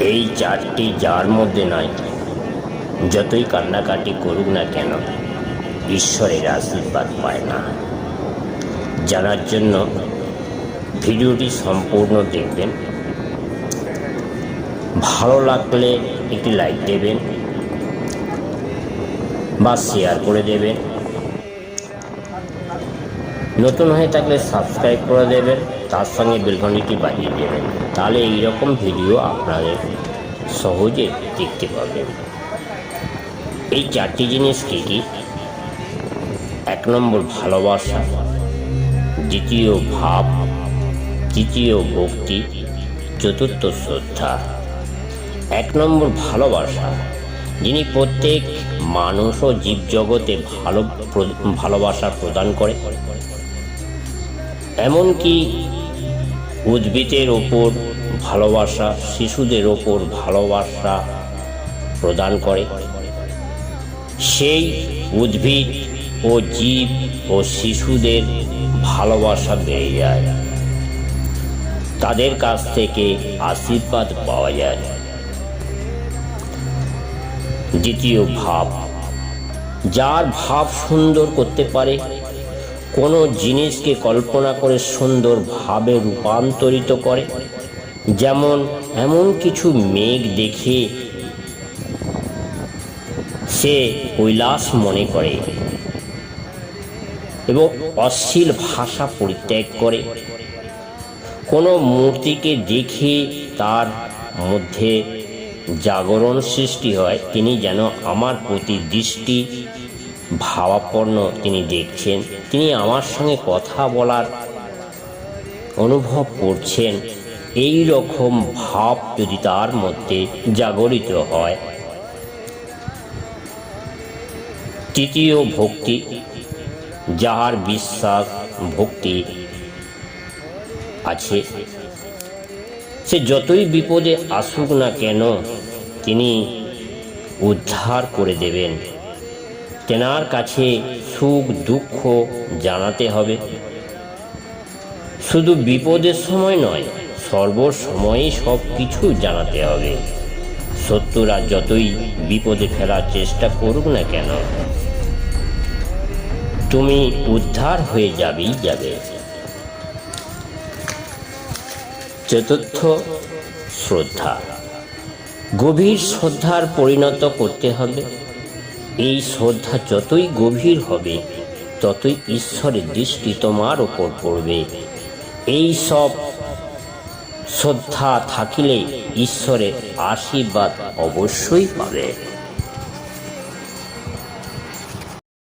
এই চারটি যার মধ্যে নয়। যতই কান্নাকাটি করুক না কেন, ঈশ্বরের আশীর্বাদ পায় না। জানার জন্য ভিডিওটি সম্পূর্ণ দেখবেন। ভালো লাগলে একটি লাইক দেবেন বা শেয়ার করে দেবেন। নতুন হয়ে থাকলে সাবস্ক্রাইব করে দেবেন, তার সঙ্গে বেলঘণ্টিটি বাজিয়ে দেবেন। তাহলে এইরকম ভিডিও আপনাদের সহজে দেখতে পাবেন। এই চারটি জিনিস কী কী? এক নম্বর, ভালোবাসা। দ্বিতীয়, ভাব। তৃতীয়, ভক্তি। চতুর্থ, শ্রদ্ধা। এক নম্বর, ভালোবাসা। যিনি প্রত্যেক মানুষ ও জীবজগতে ভালো ভালোবাসা প্রদান করে এমনকি উদ্ভিদের ওপর ভালোবাসা, শিশুদের ওপর ভালোবাসা প্রদান করে। সেই উদ্ভিদ ও জীব ও শিশুদের ভালোবাসা বেড়ে যায়। তাদের কাছ থেকে আশীর্বাদ পাওয়া যায়। দ্বিতীয় ভাব, যার ভাব সুন্দর করতে পারে কোনো জিনিসকে কল্পনা করে সুন্দর ভাবে রূপান্তরিত করে। যেমন এমন কিছু মেঘ দেখে সে কৈলাস মনে করে এবং অশ্লীল ভাষা পরিত্যাগ করে। কোনো মূর্তিকে দেখে তার মধ্যে জাগরণ সৃষ্টি হয়। তিনি যেন আমার প্রতি দৃষ্টি ভাবাপন্ন তিনি দেখছেন। তিনি আমার সঙ্গে কথা বলার অনুভব করছেন। এই রকম ভাব যদি তার মধ্যে জাগরিত হয়। তৃতীয় ভক্তি, যাহার বিশ্বাস ভক্তি আছে, সে যতই বিপদে আসুক না কেন, তিনি উদ্ধার করে দেবেন। তেনার কাছে সুখ, দুঃখ জানাতে হবে। শুধু বিপদের সময় নয় সর্বসময়ই সব কিছু জানাতে হবে। শত্রুরা যতই বিপদে ফেলার চেষ্টা করুক না কেন, তুমি উদ্ধার হয়ে যাবেই যাবে। চতুর্থ, শ্রদ্ধা। গভীর শ্রদ্ধার পরিণত করতে হবে। এই শ্রদ্ধা যতই গভীর হবে, ততই ঈশ্বরের দৃষ্টি তোমার ওপর পড়বে। এই সব শ্রদ্ধা থাকিলে ঈশ্বরের আশীর্বাদ অবশ্যই পাবে।